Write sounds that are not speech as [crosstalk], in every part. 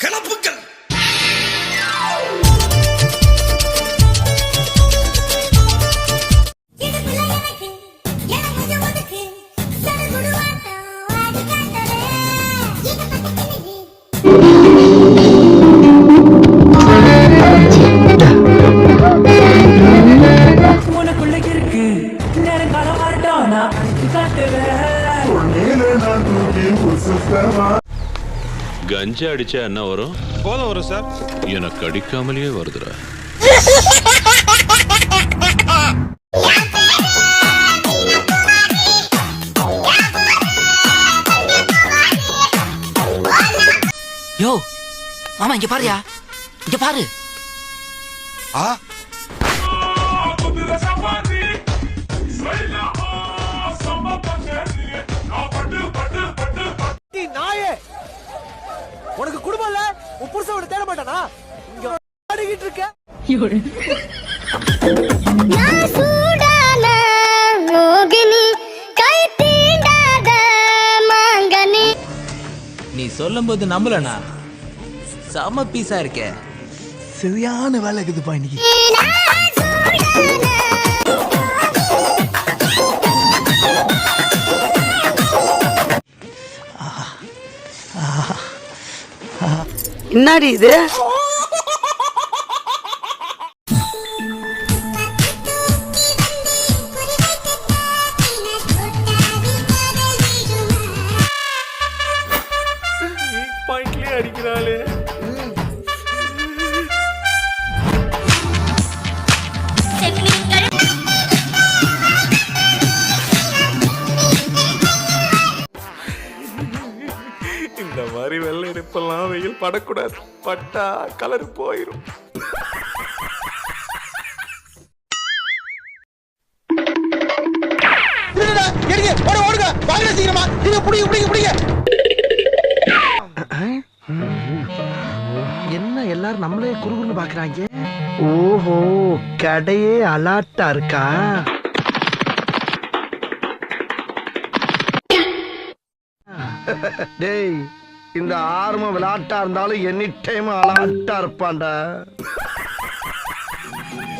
கிளப்புக்கள் இதுக்குள்ள எனக்கு கஞ்சா அடிச்சா என்ன வரும்? போதும் வரும் சார். எனக்கு அடிக்காமலேயே வருதுடா. யோ மாமா இங்க பாருயா. இங்க பாரு. நாயே உன் புருஷன் தேட மாட்டானா? இங்க அடிக்கிட்டு இருக்க. நான் சூடான மோகினி கை தீண்டாத மாங்கனி. நீ சொல்லும்போது நம்பலண்ணா. செம பீஸா இருக்கே. சரியான வேலை இருக்குதுப்பா இன்னைக்கு. இன்னாடி இது? படக்கூடாது. பட்டா கலர் போயிரும். என்ன எல்லாரும் நம்மளே குறுகுறுன்னு பாக்குறாங்க? ஓஹோ கடையே அலாட்டா இருக்கா? டேய் இந்த ஆர்ம விளையாட்டா இருந்தாலும் எனி டைம் அலாட்டா இருப்பான்டா.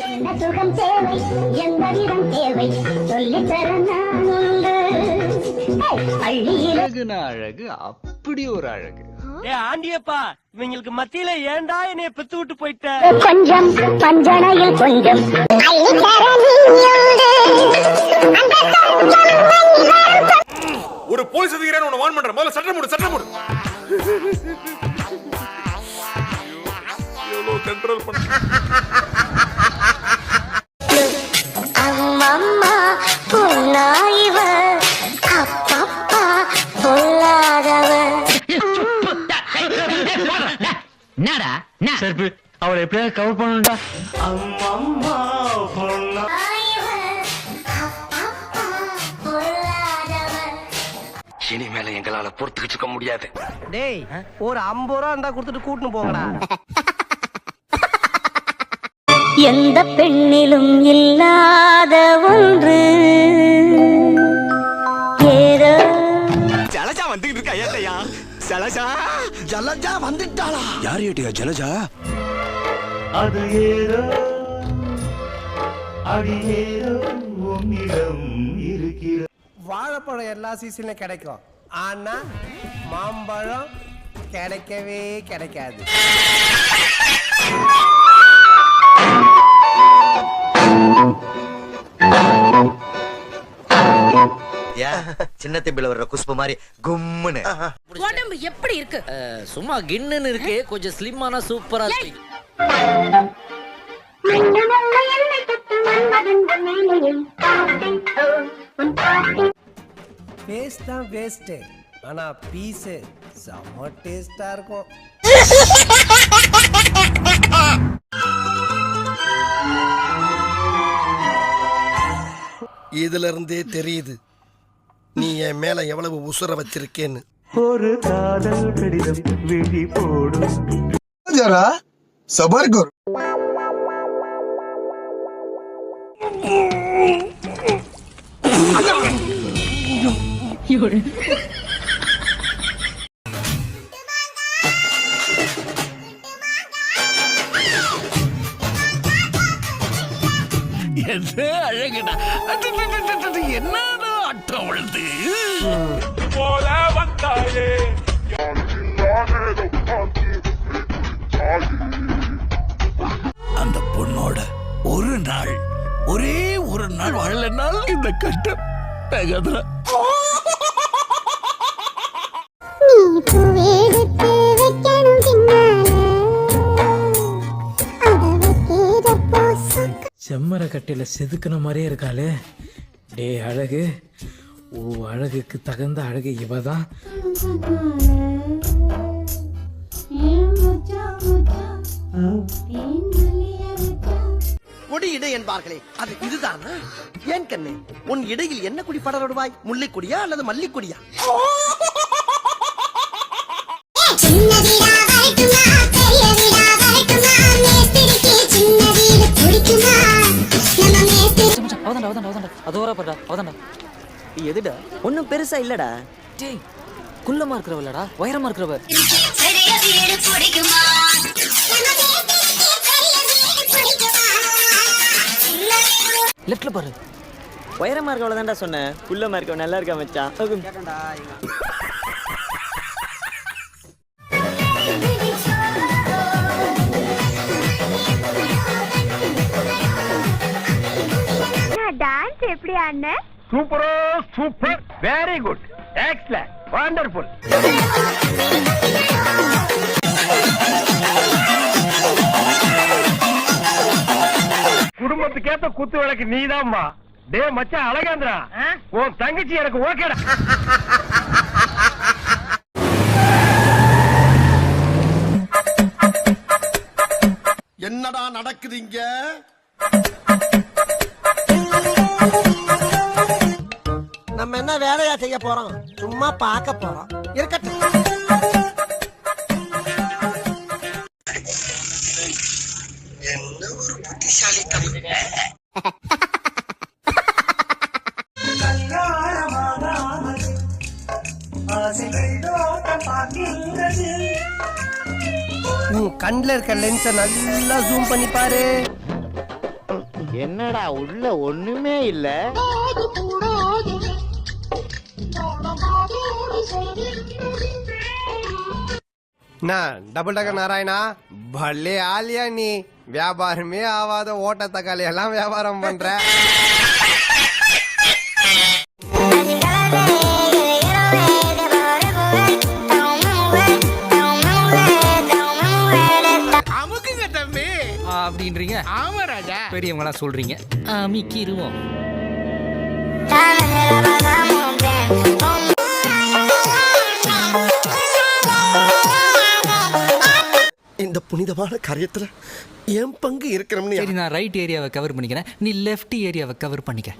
என்ன சுகம் தேவை எந்தவிடம் தேவை. சொல்லித் தர நான் உண்டு. பள்ளியில் அழகுனா அழகு அப்படி ஒரு அழகு. ஏ ஆண்டியப்பா இவங்களுக்கு மத்தியில ஏன்டா என்னைய பெத்து விட்டு போயிட்ட? கொஞ்சம் பஞ்சனையில் கொஞ்சம். ஒரு போலீஸ் அதிகாரி உன்னை வான் பண்றேன் முதல்ல சட்டம் மூடு எவ்வளவு கண்ட்ரோல் பண்ண அப்பப்பா பொல்லாதவ என்னடா என்ன? செருப்பு அவளை எப்படியாவது கவர் பண்ணணும்டா. ஆயிவ இனிமேல எங்களால பொறுத்துக்கிட்டு இருக்க முடியாது. டேய் ஒரு ஐம்பது ரூபா இருந்தா கொடுத்துட்டு கூட்டின்னு போங்கடா. எந்த பெண்ணிலும் இல்லாத ஒன்று. ஏதோ ஜலஜா வந்துகிட்டு இருக்கா ஏட்டையா ஜலஜா? ஜலஜா வந்துட்டாளா? யார் ஏட்டையா ஜலஜா? அது ஏதோ அடி ஏதோ உன்னிடம் இருக்கிற வாழைப்பழம் எல்லா சீசன்லயும் கிடைக்கும். ஆனா மாம்பழம் கிடைக்கவே கிடைக்காது. சின்ன தம்பில வர்ற குஷ்பு மாதிரி கும்முன்னு. உடம்பு எப்படி இருக்கு? சும்மா கின்னுன்னு இருக்கு கொஞ்சம் ஸ்லிம்மான சூப்பரா இருக்கு. பேஸ்ட் தான் வேஸ்ட் ஆனா பீஸ் செம்ம டேஸ்டா இருக்கும். இதுல இருந்தே தெரியுது. நீ என் மேல எவ்வளவு உசுர வச்சிருக்கேன்னு. ஒரு காதல் கடிதம் விழி போடும். ஜரா சபர் குர் [laughs] 有人。என்ன அழகுடா என்னடா ஆட்டம் உள்ளது போல வந்தாயே அந்த பொண்ணோட ஒரு நாள் ஒரே ஒரு நாள் வாழலைனால் இந்த கஷ்டம் நகதுரா செம்மர கட்டையில செதுக்கின மாதிரியே இருக்காளே. டே அழகு. ஓ அழகுக்கு தகுந்த அழகு இவதான். கொடி இடை என்பார்களே அது இதுதானா? ஏன் கண்ணு உன் இடையில் என்ன குடி படர்வாய் முல்லைக்கொடியா அல்லது மல்லிக்கொடியா எதுடா ஒன்னும் பெருசா இல்லடா டேய் குள்ளமா இருக்கிறவ இல்லடா உயரமா இருக்கிறவ பெரிய வீடு பிடிக்குமா நம்ம மேஸ்திரிக்கு பெரிய வீடு பிடிக்குமா சின்ன வீடு லெஃப்ட்ல பாரு. உயரமா இருக்கவள தான்டா சொன்னேன் குள்ளமா இருக்கவ நல்லா இருக்கா மச்சான். ஆடின சூப்பரோ super very good excellent wonderful குடும்பத்துக்கேத்த குத்து விளக்கு நீதாம்மா. டே மச்சான் அழகாந்திரா. உன் தங்கச்சி எனக்கு ஓகேடா. என்னடா நடக்குது என்ன வேலையா செய்ய போறோம்? சும்மா பார்க்க போறோம். இருக்கட்டும். என்ன ஒரு புத்திசாலித்தனம். உன் கண்ணுல இருக்க லென்ஸ நல்லா ஜூம் பண்ணி பாரு. என்னடா உள்ள ஒண்ணுமே இல்ல. டபுள் டக்கர் நாராயணா பல்லே ஆலியா நீ வியாபாரமே ஆவாத ஓட்ட தக்காளி எல்லாம் வியாபாரம் பண்ற அப்படின்றீங்க ஆமா ராஜா. பெரியவங்களா சொல்றீங்க. மிக்கிருவோம் புனிதமான காரியத்துல என் பங்கு இருக்கணும்னு சரி நான் ரைட் ஏரியாவை கவர் பண்ணிக்கிறேன். நீ லெஃப்ட் ஏரியாவை கவர் பண்ணிக்க.